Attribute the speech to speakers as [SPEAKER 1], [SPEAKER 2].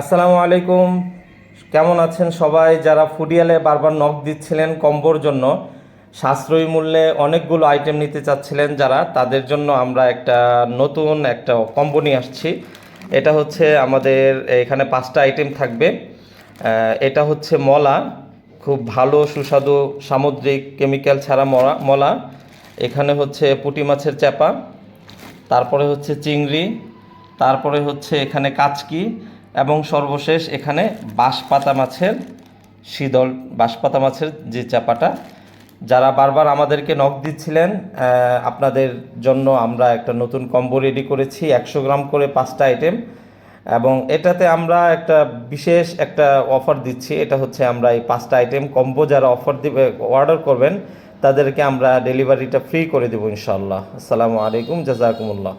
[SPEAKER 1] আসসালামু আলাইকুম। কেমন আছেন সবাই? যারা ফুডিয়ালে বারবার নখ দিচ্ছিলেন কম্বোর জন্য, সাশ্রয়ী মূল্যে অনেকগুলো আইটেম নিতে চাচ্ছিলেন যারা, তাদের জন্য আমরা একটা নতুন একটা কম্বো নিয়ে আসছি। এটা হচ্ছে আমাদের, এখানে পাঁচটা আইটেম থাকবে। এটা হচ্ছে মলা, খুব ভালো, সুস্বাদু, সামুদ্রিক কেমিক্যাল ছাড়া মরা, মলা। এখানে হচ্ছে পুঁটি মাছের চাপা তারপরে হচ্ছে চিংড়ি, তারপরে হচ্ছে এখানে কাচকি। এবং সর্বশেষ এখানে বাঁশপাতা মাছের শীতল বাঁশপাতা মাছের যে চাপাটা, যারা বারবার আমাদেরকে নখ দিচ্ছিলেন আপনাদের জন্য আমরা একটা নতুন কম্বো রেডি করেছি, একশো গ্রাম করে পাঁচটা আইটেম এবং এটাতে আমরা একটা বিশেষ একটা অফার দিচ্ছি, এটা হচ্ছে আমরা এই পাঁচটা আইটেম কম্বো যারা অফার দিবে অর্ডার করবেন, তাদেরকে আমরা ডেলিভারিটা ফ্রি করে দেবো ইনশাল্লাহ আসসালামু আলাইকুম, জাজাকুমুল্লাহ।